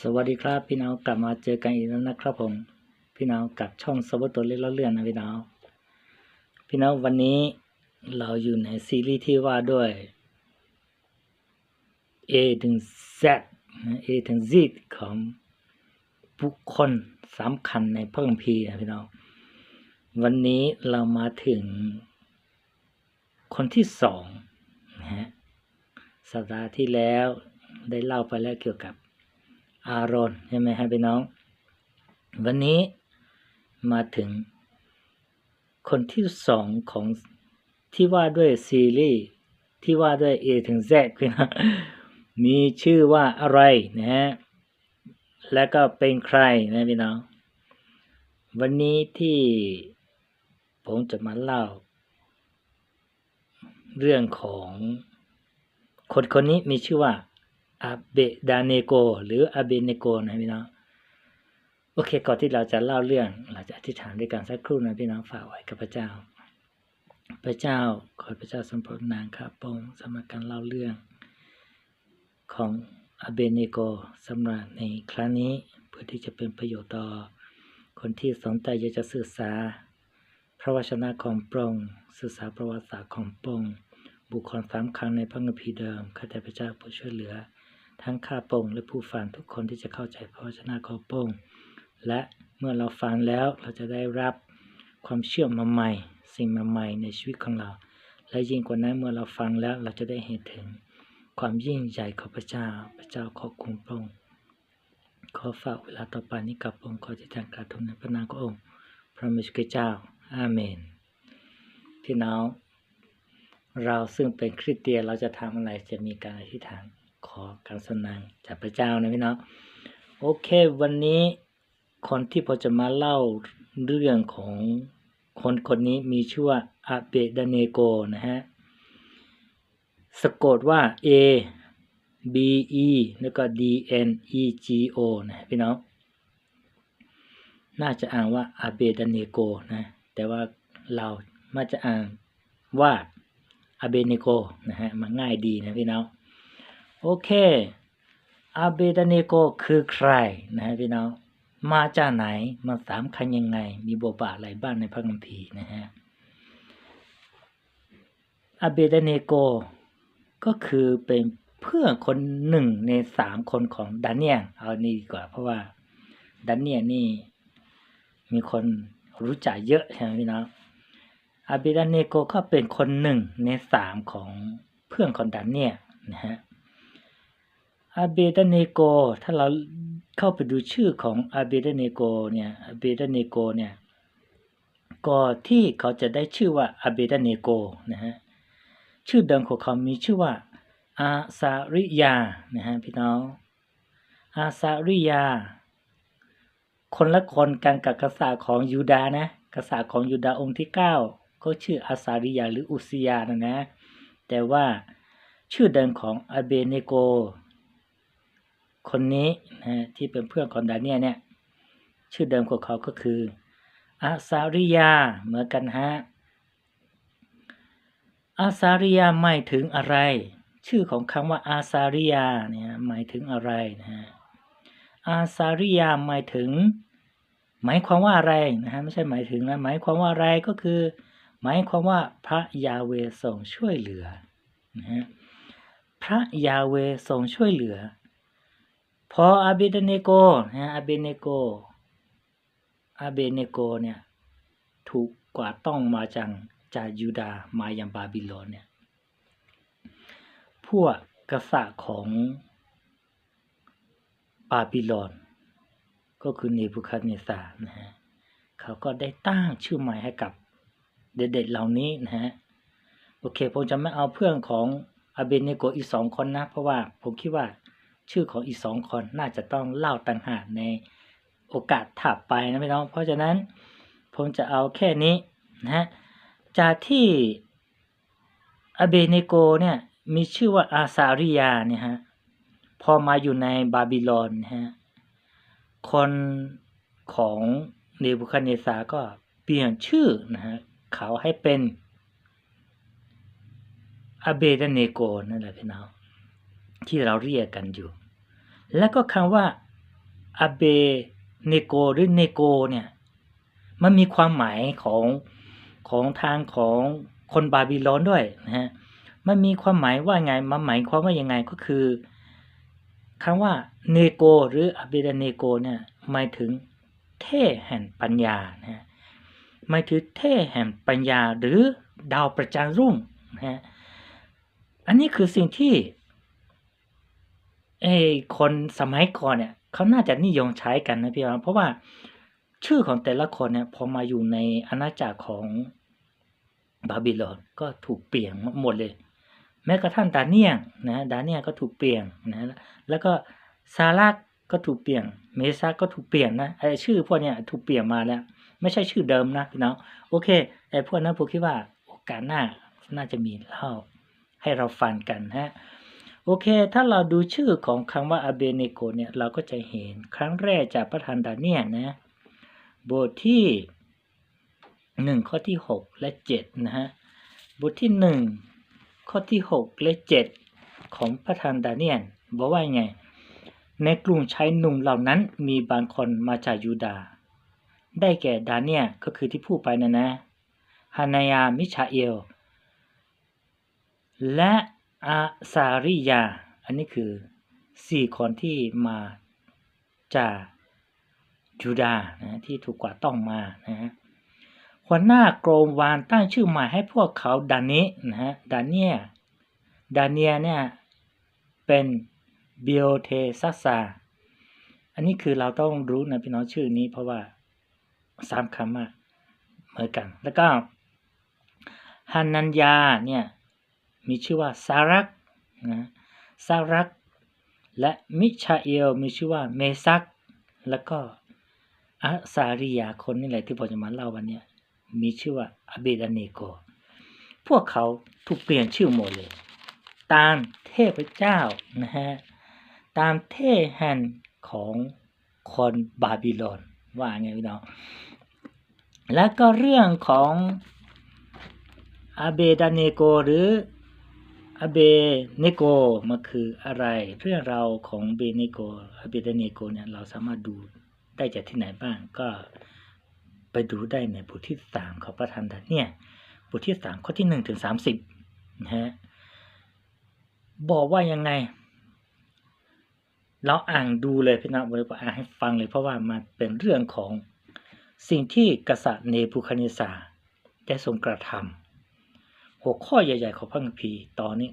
สวัสดีครับพี่น้องกลับมาเจอกันอีกแล้วนะครับผม พี่น้องกับช่องสวัสดิ์ตัวเล็กเลื่อนนะพี่น้องพี่น้องวันนี้เราอยู่ในซีรีส์ที่ว่าด้วย A ถึง Z A ถึง Z ของบุคคลสำคัญในพระคัมภีร์นะพี่น้องวันนี้เรามาถึงคนที่สองนะฮะสัปดาห์ที่แล้วได้เล่าไปแล้วเกี่ยวกับ อารอนใช่ไหมครับพี่น้อง วันนี้มาถึง คนที่สองของที่ว่าด้วยซีรีส์ที่ว่าด้วย A ถึง Z พี่น้องมีชื่อว่าอะไรนะฮะ และก็เป็นใครนะพี่น้อง วันนี้ที่ผมจะมาเล่า เรื่องของคนคนนี้มีชื่อว่า อาเบดาเนโก หรืออาเบเนโกนะพี่น้องโอเค ก่อนที่เราจะเล่าเรื่อง เราจะอธิษฐานด้วยกันสักครู่นะพี่น้องฝากไว้กับพระเจ้า พระเจ้าขอพระเจ้าสมโปรดนางครับพระองสำหรับการเล่าเรื่องของอาเบเนโกสำหรับในครั้งนี้เพื่อที่จะเป็นประโยชน์ต่อ คนที่สนใจอยากจะศึกษา พระวจนะของพระองค์ศึกษาประวัติศาสตร์ของพระองค์บุคคลสำคัญในพระคัมภีร์เดิมข้าแต่พระเจ้าผู้ช่วยเหลือ ทั้งข้าพระองค์และผู้ฟังทุกคนที่จะเข้าใจพระวจนะของพระองค์และเมื่อเราฟังแล้วเราจะได้รับความเชื่อมาใหม่ สิ่งมาใหม่ในชีวิตของเรา และยิ่งกว่านั้นเมื่อเราฟังแล้วเราจะได้เห็นถึง ความยิ่งใหญ่ของพระเจ้าพระเจ้าขอบคุณพระองค์ขอฝากเวลาต่อไปนี้กับพระองค์ขอที่ทางการทุนในพระนามขององค์ พระมิชกเจ้า อาเมน พี่น้อง เราซึ่งเป็นคริสเตียนเราจะทำอะไรจะมีการอธิษฐาน ขอการสนางจากพระเจ้านะพี่น้องโอเค วันนี้คนที่ผมจะมาเล่าเรื่องของคนคนนี้มีชื่อว่าอาเบดาเนโกนะฮะสะกดว่า A B E แล้วก็ D N E G O นะพี่น้องน่าจะอ่านว่าอาเบดาเนโกนะแต่ว่าเรามาจะอ่านว่าอาเบเนโกนะฮะมันง่ายดีนะพี่น้อง โอเค อาเบดาเนโกคือใครนะฮะพี่น้อง มาจากไหน มาสามคัญยังไง มีบทบาทอะไรบ้างในพระคัมภีร์นะฮะ อาเบดาเนโกก็คือเป็นเพื่อนคนหนึ่งในสามคนของดาเนียลเอานี่ดีกว่า เพราะว่าดาเนียลนี่มีคนรู้จักเยอะใช่ไหมพี่น้องอาเบดาเนโกก็เป็นคนหนึ่งในสามของเพื่อนของดาเนียลนะฮะ อาเบดาเนโก ถ้าเราเข้าไปดูชื่อของอาเบดาเนโกเนี่ยอาเบดาเนโกเนี่ยก่อนที่เขาจะได้ชื่อว่าอาเบดาเนโกนะฮะชื่อเดิมของเขามีชื่อว่าอาซาริยานะฮะพี่น้องอาซาริยา คนละคนกันกับกษัตริย์ของยูดานะกษัตริย์ของยูดาห์องค์ที่เก้าก็ชื่ออาซาริยาหรืออุสยานะนะแต่ว่าชื่อเดิมของอาเบเนโก คนนี้นะที่เป็นเพื่อนของดาเนียเนี่ยชื่อเดิมของเขาก็คืออาซาริยาเหมือนกันฮะอาซาริยาหมายถึงอะไร ชื่อของคำว่าอาซาริยาเนี่ยหมายถึงอะไรนะฮะอาซาริยาหมายถึง หมายความว่าอะไรนะฮะไม่ใช่หมายถึงนะหมายความว่าอะไรก็คือ หมายความว่าพระยาเวทรงช่วยเหลือนะฮะพระยาเวทรงช่วยเหลือ พออาเบเดเนโกนะฮะอาเบเนโกอาเบเนโกเนี่ยถูกกวาดต้องมาจากจากยูดาห์มายังบาบิโลนเนี่ยพวกกษัตริย์ของบาบิโลนก็คือเนบุคัดเนซาร์นะฮะเขาก็ได้ตั้งชื่อใหม่ให้กับเด็กๆเหล่านี้นะฮะโอเคผมจะไม่เอาเพื่อนของอาเบเนโกอีกสองคนนะ เพราะว่าผมคิดว่า ชื่อของอีกสองคนน่าจะต้องเล่าต่างหากในโอกาสถัดไปนะพี่น้อง เพราะฉะนั้นผมจะเอาแค่นี้นะฮะจากที่อาเบเนโกเนี่ยมีชื่อว่าอาซาริยาเนี่ยฮะพอมาอยู่ในบาบิโลนนะฮะคนของเนบุคัดเนซาก็เปลี่ยนชื่อนะฮะเขาให้เป็นอาเบดเนโกนั่นแหละพี่น้องที่เราเรียกกันอยู่ แล้วก็คำว่าอาเบเนโกหรือเนโกเนี่ยมันมีความหมายของของทางของคนบาบิโลนด้วยนะฮะมันมีความหมายว่าไงมันหมายความว่ายังไงก็คือคำว่าเนโกหรืออเบดเนโกเนี่ยหมายถึงเท่แห่งปัญญานะฮะหมายถึงเท่แห่งปัญญาหรือดาวประจันรุ่งนะฮะอันนี้คือสิ่งที่ เออคนสมัยก่อนเนี่ยเขาน่าจะนิยมใช้กันนะพี่น้องเพราะว่าชื่อของแต่ละคนเนี่ยพอมาอยู่ในอาณาจักรของบาบิโลนก็ถูกเปลี่ยนหมดเลย แม้กระทั่งดาเนียงนะดาเนียก็ถูกเปลี่ยนนะแล้วก็ซาลักก็ถูกเปลี่ยนเมซาก็ถูกเปลี่ยนนะไอชื่อพวกเนี้ยถูกเปลี่ยนมาแล้ว ไม่ใช่ชื่อเดิมนะพี่น้องโอเคไอพวกนั้นผมคิดว่าโอกาสหน้าน่าจะมีเล่าให้เราฟังกันฮะ โอเค ถ้าเราดูชื่อของคำว่าอาเบเนโกเนี่ย เราก็จะเห็นครั้งแรกจากประธานดาเนียนะ บทที่หนึ่งข้อที่หกและเจ็ดนะฮะ บทที่หนึ่งข้อที่หกและเจ็ดของประธานดาเนียนบอกว่าไง ในกลุ่มชายหนุ่มเหล่านั้นมีบางคนมาจากยูดา ได้แก่ดาเนียก็คือที่พูดไปนะนะฮานายา มิชาเอล และ อาซาริยา อันนี้คือสี่คนที่มาจากยูดาห์นะที่ถูกกว่าต้องมานะฮะหัวหน้าโกรมวานตั้งชื่อใหม่ให้พวกเขาดานินะฮะดาเนียดาเนียเนี่ยเป็นเบียเทซัสซาอันนี้คือเราต้องรู้นะพี่น้องชื่อนี้เพราะว่าสามคำมาเหมือนกัน แล้วก็ฮันนัญญาเนี่ย มีชื่อว่าซารักนะซารัก และมิชาเอลมีชื่อว่าเมซัก แล้วก็อาซาริยาคนนี่แหละที่ผมจะมาเล่าวันนี้มีชื่อว่าอเบดาเนโก พวกเขาถูกเปลี่ยนชื่อหมดเลย ตามเทพเจ้านะฮะตามเทแห่งของคนบาบิโลนว่าไงพี่น้องแล้วก็เรื่องของอาเบดาเนโกหรือ อาเบเนโกมันคืออะไร เรื่องราวของเบเนโกอาเบดาเนโกเนี่ยเราสามารถดูได้จากที่ไหนบ้างก็ไปดูได้ในบทที่สามของพระธรรมดาเนี่ยบทที่สามข้อที่หนึ่งถึงสามสิบนะฮะบอกว่ายังไง เราอ่านดูเลยพี่น้องเลยอ่านให้ฟังเลยเพราะว่ามันเป็นเรื่องของสิ่งที่กษัตริย์เนบูคาเนซาได้ทรงกระทำ หัวข้อใหญ่ ๆ ของพระคัมภีร์ตอนนี้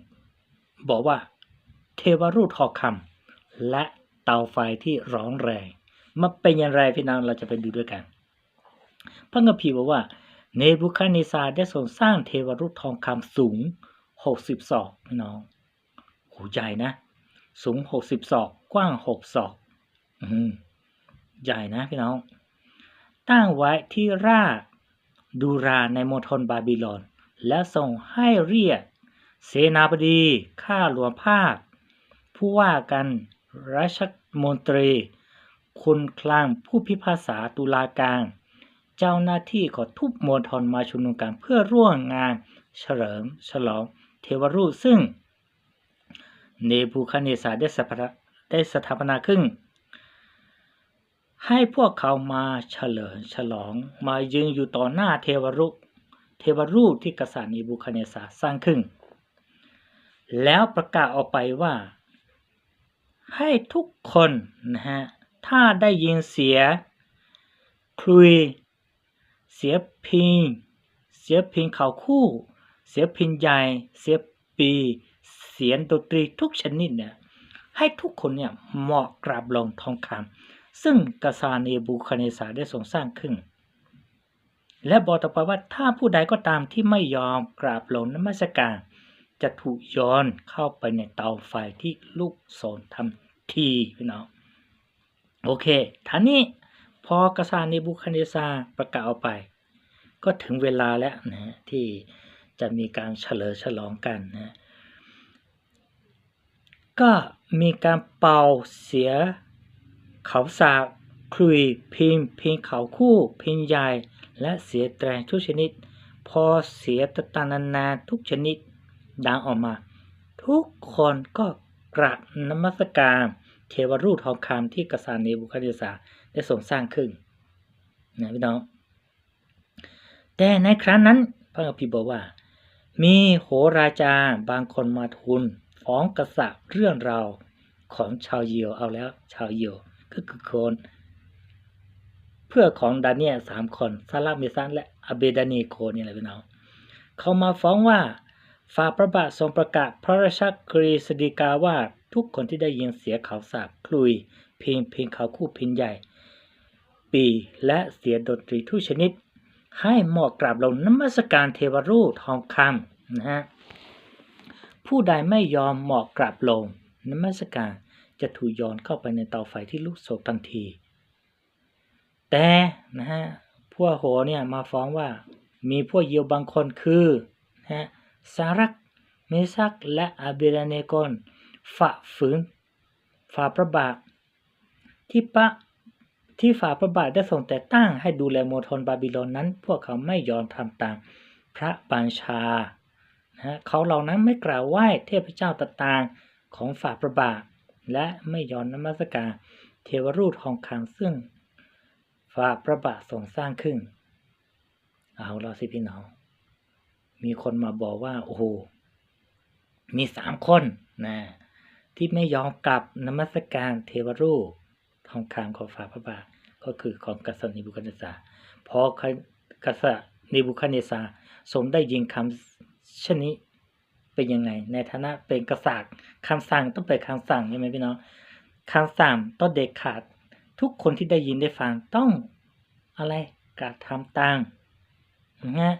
บอกว่า เทวรูปทองคำและเตาไฟที่ร้อนแรงมันเป็นอย่างไรพี่น้องเราจะไปดูด้วยกันพระคัมภีร์บอกว่าเนบูคาเนซาได้ทรงสร้างเทวรูปทองคำสูงหกสิบศอกพี่น้องโหใหญ่นะ สูงหกสิบศอก กว้างหกศอก อืมใหญ่นะพี่น้อง ตั้งไว้ที่ราดูราในมณฑลบาบิโลน และส่งให้เรียก เสนาบดี ข้าหลวงภาค ผู้ว่ากันราชมนตรี คุณคลังผู้พิพากษาตุลาการ เจ้าหน้าที่ขอทุบมณฑลมาชุมนุมกันเพื่อร่วมงานเฉลิมฉลองเทวรูปซึ่ง เนบูคาเนซาได้สถาได้สถาปนาขึ้น ให้พวกเขามาเฉลิมฉลองมายืนอยู่ต่อหน้าเทวรูป เทวรูปที่กษัตริย์เนบูคาเนซาสร้างขึ้น แล้วประกาศออกไปว่า ให้ทุกคนนะฮะถ้าได้ยินเสียคลุย เสียพิง เสียพิงเขาคู่ เสียพิงใหญ่ เสียปี เสียงดนตรีทุกชนิดเนี่ยให้ทุกคนเนี่ยเหมาะกราบลงทองคำซึ่งกษัตริย์เนบูคาเนซาได้ทรงสร้างขึ้น และบอกต่อไปว่าถ้าผู้ใดก็ตามที่ไม่ยอมกราบหลงนมัสการ จะถูกย้อนเข้าไปในเตาไฟที่ลูกโสนทำทีพี่น้องโอเคท่านี้พอกษัตริย์เนบูคเนซาประกาศออกไป ก็ถึงเวลาแล้วนะที่จะมีการเฉลิมฉลองกันนะก็มีการเป่าเสียเขาสาคลุยพิมพิงเขาคู่พิงใหญ่ และเสียแตรทุกชนิด พอเสียตะตานานาทุกชนิด ดังออกมา ทุกคนก็กราบนมัสการเทวรูปทองคำที่กษัตริย์เนบูคัดเนสาได้ทรงสร้างขึ้นนะพี่น้อง แต่ในครั้งนั้นพระคัมภีร์บอกว่า มีโหราจาร์บางคนมาทูลฟ้องกษัตริย์เรื่องราวของชาวยิวเอาแล้ว ชาวยิวก็คือคน เพื่อของดาเนียสามคนซาลาเมซันและอเบดานีโคนี่แหละพี่น้องเขามาฟ้องว่าฝ่าพระบาททรงประกาศพระราชกฤษฎีกาว่าทุกคนที่ได้ยินเสียงเขาสาบคลุย เพลงเพลงเขาคู่พินใหญ่ ปีและเสียงดนตรีทุกชนิด ให้หมาะกราบลงนมัสการเทวรูปทองคำนะฮะผู้ใดไม่ยอมหมาะกราบลงนมัสการจะถูกโยนเข้าไปในเตาไฟที่ลุกโชนทันที แต่นะฮะพวกโหเนี่ยมาฟ้องว่า มีพวกเยียวบางคนคือนะฮะสารักเมซักและอาเบราเนโกนฝ่าฝืนฝ่าพระบาทที่ปะที่ฝ่าพระบาทได้ส่งแต่ตั้งให้ดูแลโมทนบาบิโลนนั้น พวกเขาไม่ยอมทำตามพระบัญชานะฮะเขาเหล่านั้นไม่กล่าวไหว้เทพเจ้าต่างๆของฝ่าพระบาท และไม่ยอมนมัสการเทวรูปทองคำซึ่ง ฝ่าพระบาททรงสร้างขึ้น เอาละสิพี่น้อง มีคนมาบอกว่า โอ้โห มีสามคนนะที่ไม่ยอมกลับนมัสการเทวรูปทองคำของฝ่าพระบาทก็คือของกษัตริย์นิบุคัดเนสสาพอกษัตริย์นิบุคัดเนสสารทรงได้ยินคำเช่นนี้เป็นยังไง ในฐานะเป็นกษัตริย์คำสั่งต้องเป็นคำสั่งใช่ไหมพี่น้องคำสั่งต้องเด็ดขาด ทุกคนที่ได้ยินได้ฟังต้องอะไรกระทำตามนะ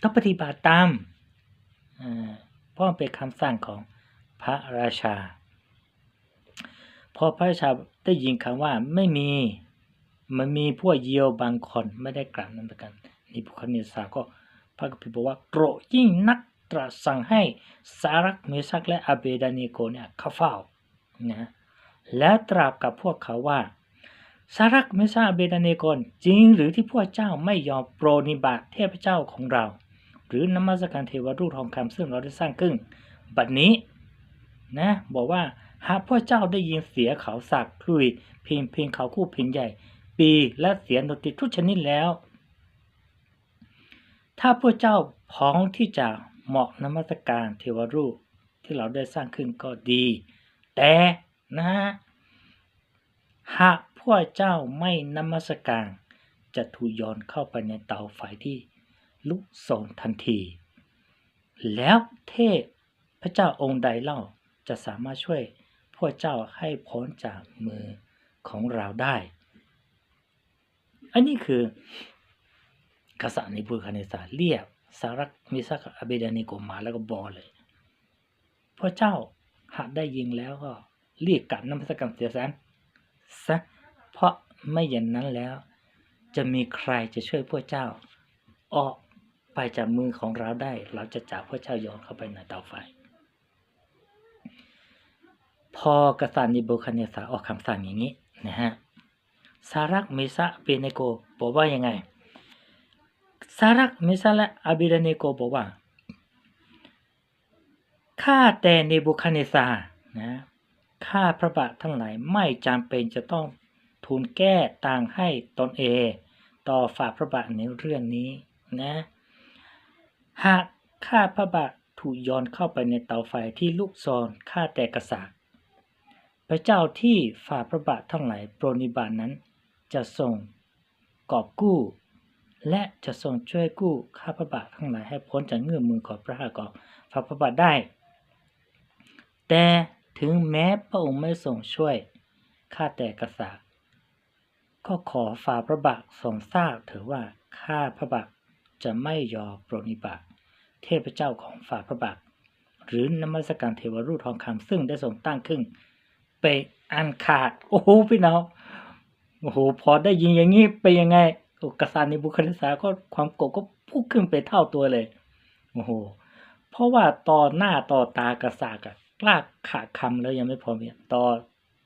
ต้องปฏิบัติตามอ่าเพราะมันเป็นคำสั่งของพระราชา พอพระราชาได้ยินคำว่าไม่มีมันมีพวกเยียวบางคนไม่ได้กล่าวนั้นกันนิบุคเนสสาก็พระคัมภีร์บอกว่าโกรธยิ่งนักตรัสสั่งให้สารักเมซักและอาเบดานีโกเนี่ยเข้าเฝ้านะและตราบกับพวกเขาว่า สารักเมซาเบดาเนกนจริงหรือที่พวกเจ้าไม่ยอมโปรนิบัติเทพเจ้าของเรา หรือนมัสการเทวรูปทองคำซึ่งเราได้สร้างขึ้นบัดนี้นะบอกว่าหากพวกเจ้าได้ยินเสียงเขาสักคลุยเพลงเพลงเขาคู่เพลงใหญ่ ปีและเสียงดนตรีทุกชนิดแล้ว ถ้าพวกเจ้าพร้อมที่จะเหมาะนมัสการเทวรูปที่เราได้สร้างขึ้นก็ดี แต่นะฮะหาก พวกเจ้าไม่นมัสการจะถูกโยนเข้าไปในเตาไฟที่ลุกโชนทันที แล้วเทพพระเจ้าองค์ใดเล่าจะสามารถช่วยพวกเจ้าให้พ้นจากมือของเราได้ อันนี้คือกษัตริย์ในบุคเนสาเรียกสารักมิสักอเบดานิโกมาแล้วก็บอกเลยพระเจ้าหากได้ยิงแล้วก็เรียกกลับน้ำสกรรเสียแสนซะ เพราะไม่อย่างนั้นแล้ว จะมีใครจะช่วยพวกเจ้า ออกไปจากมือของเราได้ เราจะจับพระเจ้าโยนเข้าไปในเตาไฟ พอกษัตริย์นิโบคัดเนสาออกคำสั่งอย่างนี้นะฮะสารักเมซาเปเนโกบอกว่ายังไงสารักเมซาและอาบิดเนโกบอกว่าข้าแต่เนบูคัดเนสานะข้าพระบาททั้งหลายไม่จำเป็นจะต้อง ทูลแก้ต่างให้ตนเอง ต่อฝ่าพระบาทในเรื่องนี้นะ หากข้าพระบาทถูกโยนเข้าไปในเตาไฟที่ลุกโชนข้าแต่กษัตริย์พระเจ้าที่ฝ่าพระบาททั้งหลายโปรนิบาตนั้น จะทรงกอบกู้ และจะทรงช่วยกู้ข้าพระบาททั้งหลายให้พ้นจากเงื้อมมือของพระหัตถ์ของฝ่าพระบาทได้ แต่ถึงแม้พระองค์ไม่ทรงช่วยข้าแต่กษัตริย์ ก็ขอฝ่าพระบาททรงทราบเถิดว่าข้าพระบาทจะไม่ยอมโปรนิบัติเทพเจ้าของฝ่าพระบาทหรือนมัสการเทวรูปทองคำซึ่งได้ทรงตั้งขึ้นไปอันขาด โอ้โหพี่น้องโอ้โหพอได้ยินอย่างนี้ไปยังไงกษัตริย์ในบุคลิสาก็ความโกรธก็พุ่งขึ้นไปเท่าตัวเลยโอ้โหเพราะว่าต่อหน้าต่อตากษัตริย์กล้าขาดคำแล้วยังไม่พอเนี่ยต่อ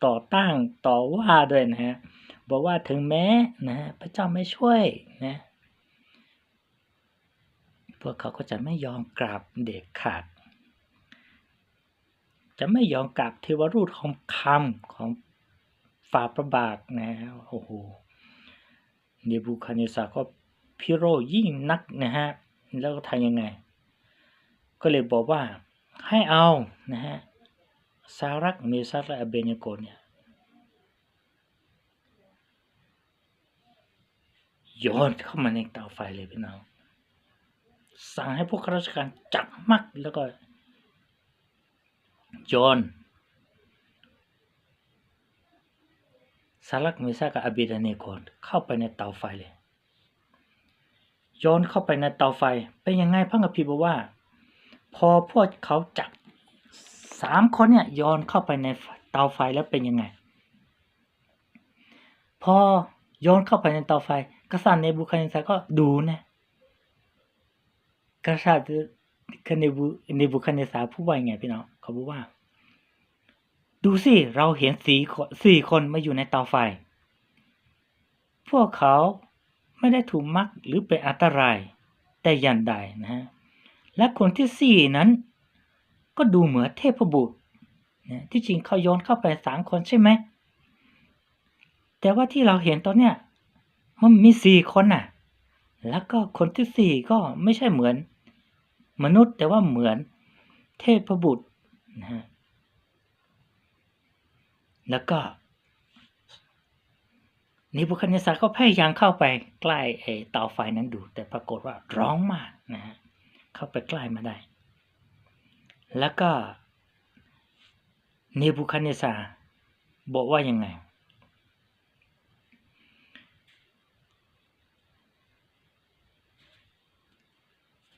ต่อตั้งต่อว่าด้วยนะฮะ บอกว่าถึงแม้นะพระเจ้าไม่ช่วยนะพวกเขาก็จะไม่ยอมกราบเด็กขาด จะไม่ยอมกราบเทวรูปทองคำของฝ่าพระบาทนะโอ้โหเนบูคาเนสาก็พิโรยิ่งนักนะฮะ แล้วก็ทำยังไง ก็เลยบอกว่าให้เอานะฮะซารักเมซัสและอเบเนโกเนี่ย โยนเข้ามาในเตาไฟเลยพี่น้องสั่งให้พวกข้าราชการจับมักแล้วก็โยนซารักเมซัสกับอเบเนโกเข้าไปในเตาไฟเลยโยนเข้าไปในเตาไฟเป็นยังไงพระกัพีบอกว่า พอพวกเขาจับสามคนเนี่ยโยนเข้าไปในเตาไฟแล้วเป็นยังไง พอโยนเข้าไปในเตาไฟ กษัตริย์เนบูคาเนสาก็ดูนะกษัตริย์เนบูเนบูคาเนสาร์พูดว่ายไงพี่น้องเขาบอกว่า ดูสิ เราเห็นสี่สี่คนมาอยู่ในเตาไฟ พวกเขาไม่ได้ถูกมักหรือเป็นอันตราย แต่ยันใดนะฮะและคนที่สี่นั้น ก็ดูเหมือนเทพบุตรนะที่จริงเขาโยนเข้าไปสามคนใช่ไหมแต่ว่าที่เราเห็นตอนเนี้ย มันมีสี่คนน่ะ แล้วก็คนที่สี่ก็ไม่ใช่เหมือน มนุษย์แต่ว่าเหมือนเทพบุตรนะฮะแล้วก็นิบุคันเนสาก็พยายามเข้าไปใกล้ไอ้เตาไฟนั้นดู แต่ปรากฏว่าร้องมากนะฮะเข้าไปใกล้มาได้ แล้วก็เนบูคัดเนซาบอกว่ายังไง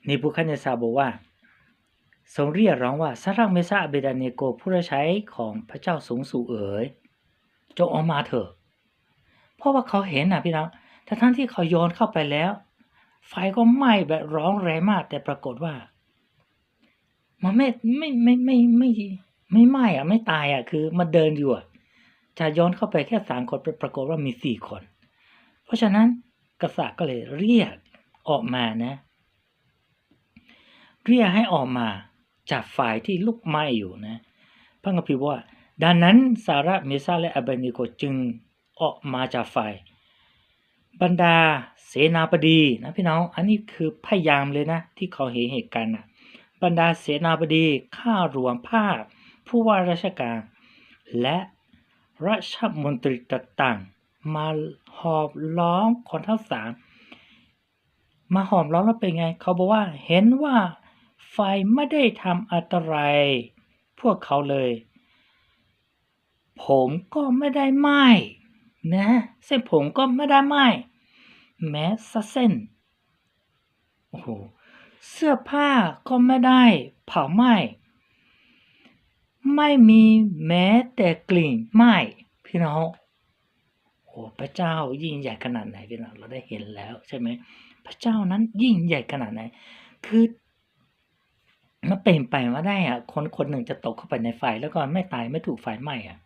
เนบูคัเนซาบอกว่า ทรงเรียกร้องว่าซารักเมซาเบดาเนโกผู้รับใช้ของพระเจ้าสูงสุดเอ๋ยจงออกมาเถอะ เพราะว่าเขาเห็นนะพี่น้องแต่ทั้งที่เขาโยนเข้าไปแล้ว ไฟก็ไหม้แบบร้องแรงมาก แต่ปรากฏว่า มันไม่ไม่ไม่ไม่ไม่ไม่ไหม้อะไม่ตายอะ คือมันเดินอยู่อะจะย้อนเข้าไปแค่สามคนปรากฏว่ามีสี่คน เพราะฉะนั้นกษัตริย์ก็เลยเรียกออกมานะ เรียกให้ออกมาจากฝ่ายที่ลุกไหม้อยู่นะพระคัมภีร์ว่า ดังนั้นสาระเมซาและอเบเนโกจึงออกมาจากฝ่าย บรรดาเสนาบดีนะพี่น้องอันนี้คือพยายามเลยนะ ที่เขาเห็นเหตุการณ์นะบรรดาเสนาบดีข้าหลวงภาคผู้ว่าราชการ และราชมนตรีต่างๆมาหอบล้อมคนทั้งสามมาหอมล้อมแล้วเป็นไง เขาบอกว่าเห็นว่า ไฟไม่ได้ทำอันตรายพวกเขาเลย ผมก็ไม่ได้ไหม้นะ เส้นผมก็ไม่ได้ไหม้แม้สักเส้น โอ้โห เสื้อผ้าก็ไม่ได้เผาไหม้ไม่มีแม้แต่กลิ่นไหม้พี่น้องโอ้พระเจ้ายิ่งใหญ่ขนาดไหนพี่น้องเราได้เห็นแล้วใช่ไหมพระเจ้านั้นยิ่งใหญ่ขนาดไหน คือ มันเป็นไปมาได้อะคนคนหนึ่งจะตกเข้าไปในไฟแล้วก็ไม่ตายไม่ถูกไฟไหม้อะ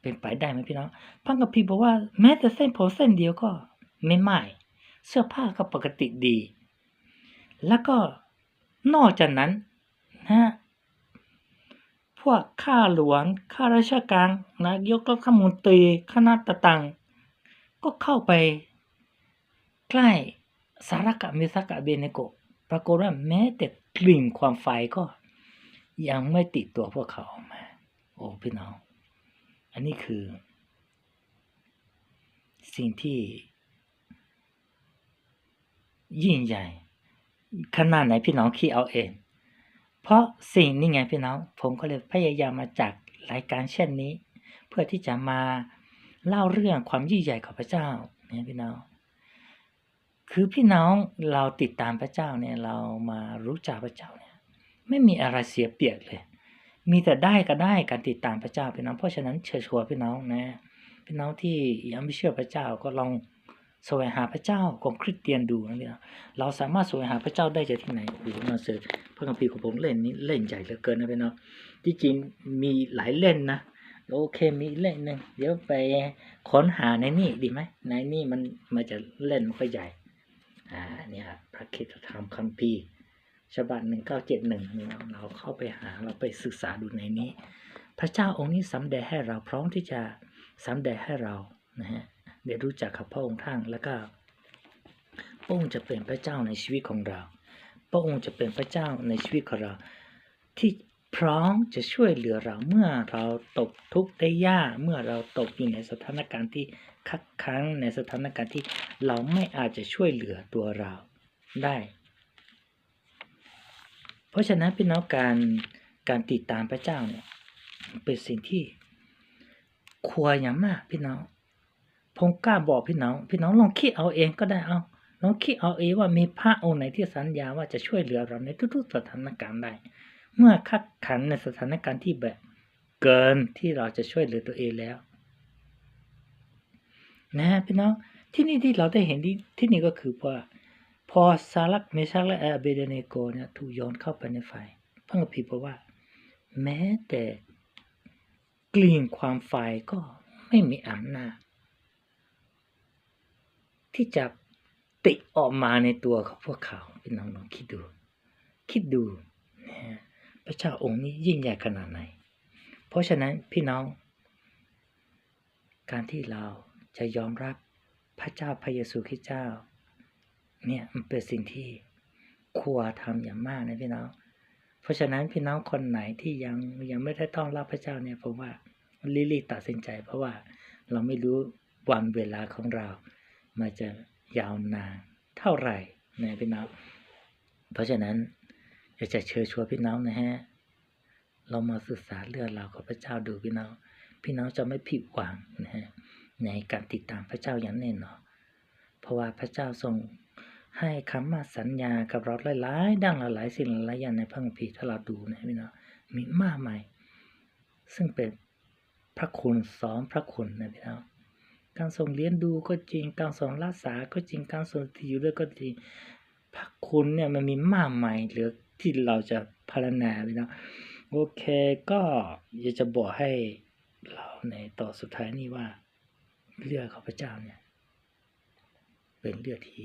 เป็นไปได้ไหมพี่น้องพระกัมพีร์บอกว่าแม้แต่เส้นผมเส้นเดียวก็ไม่ไหม้เสื้อผ้าก็ปกติดี แล้วก็นอกจากนั้นนะพวกข้าหลวงข้าราชการนายกรัฐมนตรีคณะต่างก็เข้าไปใกล้สารกะเมสกะเบเนโก ปรากฏว่าแม้แต่กลิ่นความไฟก็ยังไม่ติดตัวพวกเขาออกมา โอ้พี่น้อง อันนี้คือ สิ่งที่ ยิ่งใหญ่ขนาดไหนพี่น้องคิดเอาเอง เพราะสิ่งนี้ไงพี่น้อง ผมก็เลยพยายามมาจากรายการเช่นนี้ เพื่อที่จะมาเล่าเรื่องความยิ่งใหญ่ของพระเจ้าเนี่ยพี่น้อง คือพี่น้องเราติดตามพระเจ้าเนี่ยเรามารู้จักพระเจ้าเนี่ยไม่มีอะไรเสียเปรียบเลย มีแต่ได้ก็ได้การติดตามพระเจ้าพี่น้อง เพราะฉะนั้นเชิญชวนพี่น้องนะพี่น้องที่ยังไม่เชื่อพระเจ้าก็ลองสวงหาพระเจ้าของคริสเตียนดูนะพี่น้องเราสามารถสวงหาพระเจ้าได้จากที่ไหนดูมาเสิร์ชพระคัมภีร์ของผมเล่นนี้เล่นใหญ่เหลือเกินนะพี่น้องที่จริงมีหลายเล่นนะโอเคมีเล่นหนึ่งเดี๋ยวไปค้นหาในนี่ดีไหมในนี่มันมันจะเล่นม่ค่อยใหญ่ อ่าเนี่ยพระคิดธรรมคัมภีร์ฉบับหนึ่งเก้าเจ็ดหนึ่งนี่เราเราเข้าไปหาเราไปศึกษาดูในนี้ พระเจ้าองค์นี้สำแดงให้เราพร้อมที่จะสำแดงให้เรานะฮะได้รู้จักกับพระองค์ท่านแล้วก็พระองค์จะเป็นพระเจ้าในชีวิตของเรา พระองค์จะเป็นพระเจ้าในชีวิตของเรา ที่ พร้อมจะช่วยเหลือเราเมื่อเราตกทุกข์ได้ยากเมื่อเราตกอยู่ในสถานการณ์ที่คับคั้งในสถานการณ์ที่เราไม่อาจจะช่วยเหลือตัวเราได้ เพราะฉะนั้นพี่น้องการการติดตามพระเจ้าเนี่ยเป็นสิ่งที่ควรอย่างมากพี่น้องผมกล้าบอกพี่น้องพี่น้องลองคิดเอาเองก็ได้เอาลองคิดเอาเองว่ามีพระองค์ไหนที่สัญญาว่าจะช่วยเหลือเราในทุกๆสถานการณ์ได้ เมื่อคับขันในสถานการณ์ที่แบบเกินที่เราจะช่วยเหลือตัวเองแล้ว นะพี่น้องที่นี่ที่เราได้เห็นที่ที่นี่ก็คือว่าพอซาลักเมชักและอาเบเดเนโกเนี่ยถูกโยนเข้าไปในไฟพระคัมภีร์บอกว่า แม้แต่กลิ่นความไฟก็ไม่มีอำนาจที่จะติออกมาในตัวของพวกเขาพี่น้องลองคิดดู คิดดูนะ พระเจ้าองค์นี้ยิ่งใหญ่ขนาดไหน เพราะฉะนั้นพี่น้อง การที่เราจะยอมรับพระเจ้าพระเยซูคริสต์เจ้า เนี่ยมันเป็นสิ่งที่ควรทำอย่างมากนะพี่น้อง เพราะฉะนั้นพี่น้องคนไหนที่ยังยังไม่ได้ต้อนรับพระเจ้าเนี่ยผมว่ารีบๆตัดสินใจ เพราะว่าเราไม่รู้วันเวลาของเรา มันจะยาวนานเท่าไหร่นะพี่น้อง เพราะฉะนั้น อยากจะเชิญชวนพี่น้องนะฮะ เรามาศึกษาเรื่องราวของพระเจ้าดูพี่น้อง พี่น้องจะไม่ผิดหวังนะฮะในการติดตามพระเจ้าอย่างแน่นอน เพราะว่าพระเจ้าทรงให้คำมั่นสัญญากับเราหลายๆดังหลายๆสิ่งหลายอย่างในพระคัมภีร์ถ้าเราดูนะพี่น้องมีมากมาย ซึ่งเป็นพระคุณสอนพระคุณนะพี่น้องการทรงเลี้ยงดูก็จริง การทรงรักษาก็จริง การทรงที่อยู่ด้วยก็จริง พระคุณเนี่ยมันมีมากมายเหลือ ที่เราจะพารณนาพี่น้องโอเคก็อยากจะบอกให้เราในต่อนสุดท้ายนี้ว่าเลือดของพระเจ้าเนี่ยเป็นเลือดที่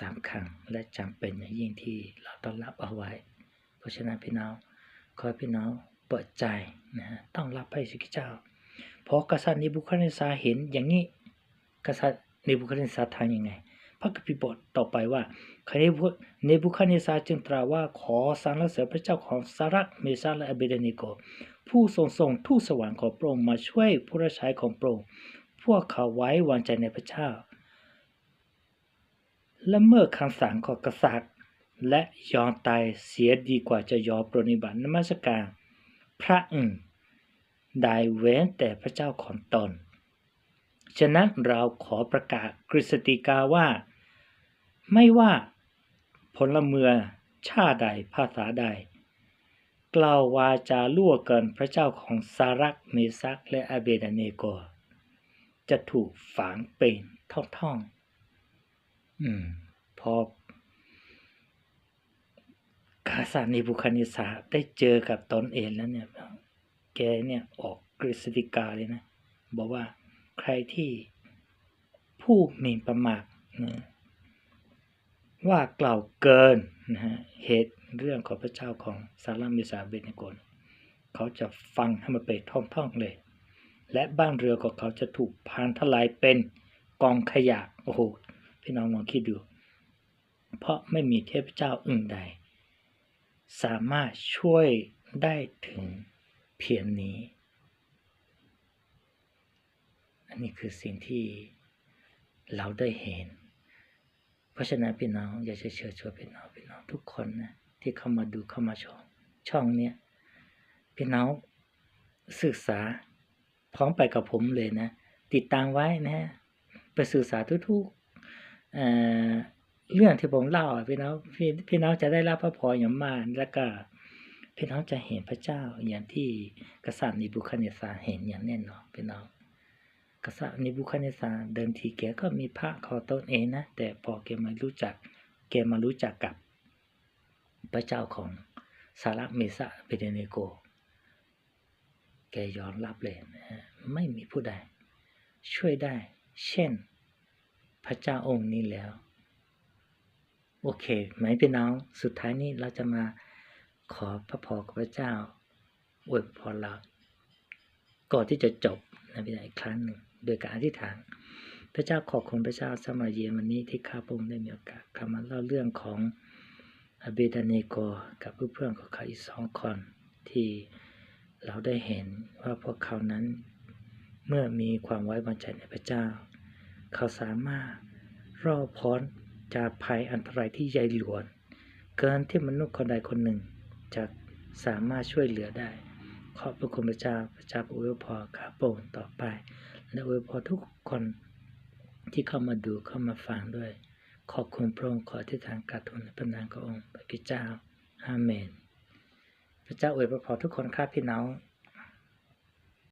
สำคัญและจำเป็นอย่างยิ่งที่เราต้องรับเอาไว้ เพราะฉะนั้นพี่น้องขอพี่น้องเปิดใจนะฮะต้องรับพระเยซูคริสต์เจ้า เพราะกษัตริย์นิบุคัดเนซาเห็นอย่างนี้กษัตริย์นิบุคัดเนซาทำยังไง ระคัมภีร์บอกต่อไปว่าครั้นี้เนบุคเนซาจึงตรัสว่าขอสรรเสริญพระเจ้าของสารักเมซาและอเบเดเนโก ผู้ทรงส่งทูตสวรรค์ของพระองค์มาช่วยผู้รับใช้ของพระองค์พวกเขาไว้วางใจในพระเจ้า และเมื่อคำสั่งของกษัตริย์ และยอมตายเสียดีกว่าจะยอมปรนนิบัตินมัสการ พระอื่นได้เว้นแต่พระเจ้าของตน ฉะนั้นเราขอประกาศกฤษฎีกาว่า ไม่ว่าพลเมืองชาติใดภาษาใด กล่าววาจาล่วเกินพระเจ้าของสารักเมซักและอาเบดาเนโก จะถูกฝังเป็นท่องๆอืมพอกาซานิบุคานิสาได้เจอกับตนเองแล้วเนี่ย แกเนี่ยออกกฤษฎีกาเลยนะ บอกว่าใครที่ผู้มิ่นประมาทนะ ว่ากล่าวเกินนะฮะเหตุเรื่องของพระเจ้าของสารามิสาเบนโกนเขาจะฟังให้มันไปท่องๆเลย และบ้านเรือของเขาจะถูกพานทลายเป็นกองขยะโอ้โหพี่น้องลองคิดดู เพราะไม่มีเทพเจ้าอื่นใด สามารถช่วยได้ถึงเพียงนี้ อันนี้คือสิ่งที่เราได้เห็น เพราะฉะนั้นพี่น้องอยากจะเชิญชวนพี่น้องพี่น้องทุกคนนะที่เข้ามาดูเข้ามาชมช่องเนี้ยพี่น้องศึกษาพร้อมไปกับผมเลยนะ ติดตามไว้นะฮะไปศึกษาทุกๆเเรื่องที่ผมเล่าพี่น้องพี่พี่น้องจะได้รับพระพรอย่างมากแล้วก็พี่น้องจะเห็นพระเจ้าอย่างที่กษัตริย์นิบุคเนสาเห็นอย่างแน่นอนพี่น้อง กษัตริย์นิบุคเนสารเดิมทีแกก็มีพระของตนเองนะ แต่พอแกมารู้จัก แกมารู้จักกับพระเจ้าของสารักเมซาเบเดเนโก แกยอมรับเลยนะไม่มีผู้ใด ช่วยได้ เช่น พระเจ้าองค์นี้แล้ว โอเคไหมพี่น้อง สุดท้ายนี้เราจะมาขอพระพรกับพระเจ้าอวยพรเราก่อนที่จะจบ นะพี่น้องอีกครั้งหนึ่ง โดยการอธิษฐาน พระเจ้าขอบคุณพระเจ้าสำหรับเย็นวันนี้ที่ข้าพงได้มีโอกาสข้ามาเล่าเรื่องของอเบดาเนโกกับเพื่อนๆของเขาอีกสองคนที่เราได้เห็นว่าพวกเขานั้นเมื่อมีความไว้วางใจในพระเจ้า เขาสามารถรอดพ้นจากภัยอันตรายที่ใหญ่หลวงเกินที่มนุษย์คนใดคนหนึ่งจะสามารถช่วยเหลือได้ ขอบพระคุณพระเจ้าพระเจ้าอวยพรข้าพงต่อไป และอวยพรทุกคนที่เข้ามาดูเข้ามาฟังด้วย ขอบคุณพระองค์ขอที่ทางการทูลในพระนามขององค์พระกิตเจ้าอาเมน พระเจ้าอวยพรทุกคนครับพี่น้อง